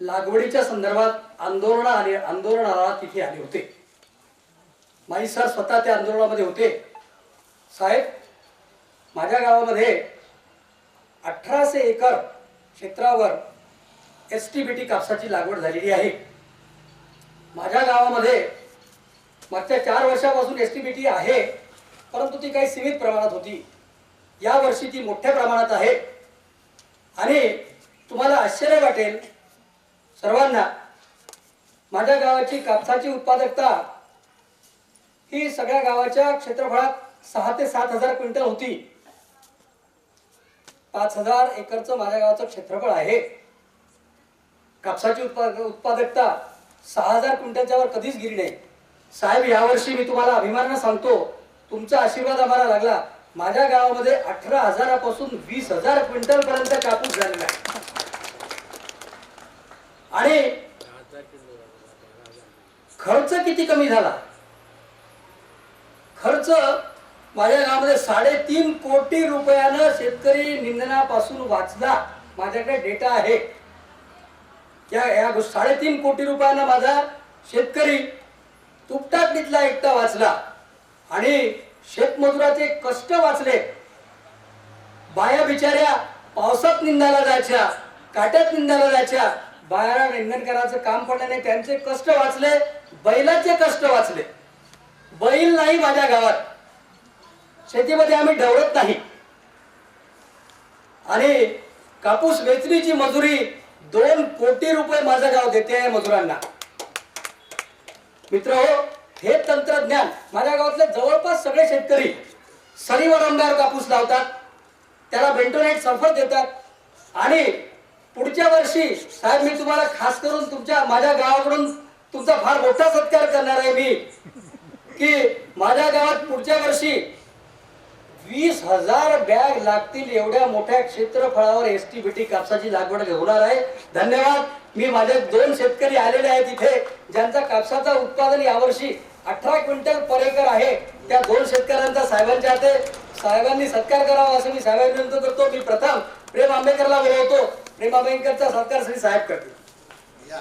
लागवडीच्या संदर्भात आंदोलन आले आंदोलनाला तिथे आले होते. माई सर स्वतः त्या आंदोलनामध्ये होते. साहेब माझ्या गावामध्ये अठराशे एकर क्षेत्रावर एस टी बी टी कापसाची लागवड झालेली आहे. माझ्या गावामध्ये मागच्या चार वर्षापासून एस टी बी टी आहे परंतु ती काही सीमित प्रमाणात होती. या वर्षी ती मोठ्या प्रमाणात आहे. आणि तुम्हाला आश्चर्य वाटेल सर्वांना माझ्या गावाची कापसाची उत्पादकता ही सगळ्या गावाच्या क्षेत्रफळात सहा ते सात हजार क्विंटल होती. पाच हजार एकरचं माझ्या गावाचं क्षेत्रफळ आहे. कापसाची उत्पाद उत्पादकता सहा हजार क्विंटलच्या वर कधीच गिरी नाही. साहेब यावर्षी मी तुम्हाला अभिमानानं सांगतो तुमचा आशीर्वाद आम्हाला लागला. माझ्या गावामध्ये अठरा हजारापासून वीस हजार क्विंटल पर्यंत कापूस झालेला आहे. आणि खर्च किती कमी झाला? खर्च माझ्या गावामध्ये साडेतीन कोटी रुपयानं शेतकरी निंदनापासून वाचला. माझ्याकडे डेटा आहे. या या साडेतीन कोटी रुपयानं माझा शेतकरी तुपटातलीतला एकटा वाचला. आणि शेतमजुराचे कष्ट वाचले. बाया बिचाऱ्या पावसात निंदायला जायच्या काट्यात निंदायला जायच्या बाया रेंगणकरांचं करायचं काम पडल्याने त्यांचे कष्ट वाचले बैलाचे कष्ट वाचले. बैल नाही माझ्या गावात. शेतीमध्ये आम्ही ढवळत नाही. आणि कापूस वेचणीची मजुरी दोन कोटी रुपये माझं गाव देते आहे मजुरांना. मित्र हो हे तंत्रज्ञान माझ्या गावातले जवळपास सगळे शेतकरी सरीवर अंगार कापूस लावतात त्याला बेंटोनाइट सल्फर देतात आणि पुढच्या वर्षी साहेब मी तुम्हाला खास करून तुमच्या माझ्या गावाकडून तुमचा फार मोठा सत्कार करणार आहे मी. की माझ्या गावात पुढच्या वर्षी वीस हजार बॅग लागतील एवढ्या मोठ्या क्षेत्रफळावर एस टी बीटी कापसाची लागवड होणार आहे. धन्यवाद. मी माझे दोन शेतकरी आलेले आहेत इथे ज्यांचा कापसाचा उत्पादन यावर्षी अठरा क्विंटल पर एकर आहे. त्या दोन शेतकऱ्यांचा साहेबांच्या हाते साहेबांनी सत्कार करावा असं मी साहेबांनी विनंती करतो. मी प्रथम प्रेम आंबेकरला बोलवतो. प्रेम आंबेडकरचा सत्कार श्री साहेब करतील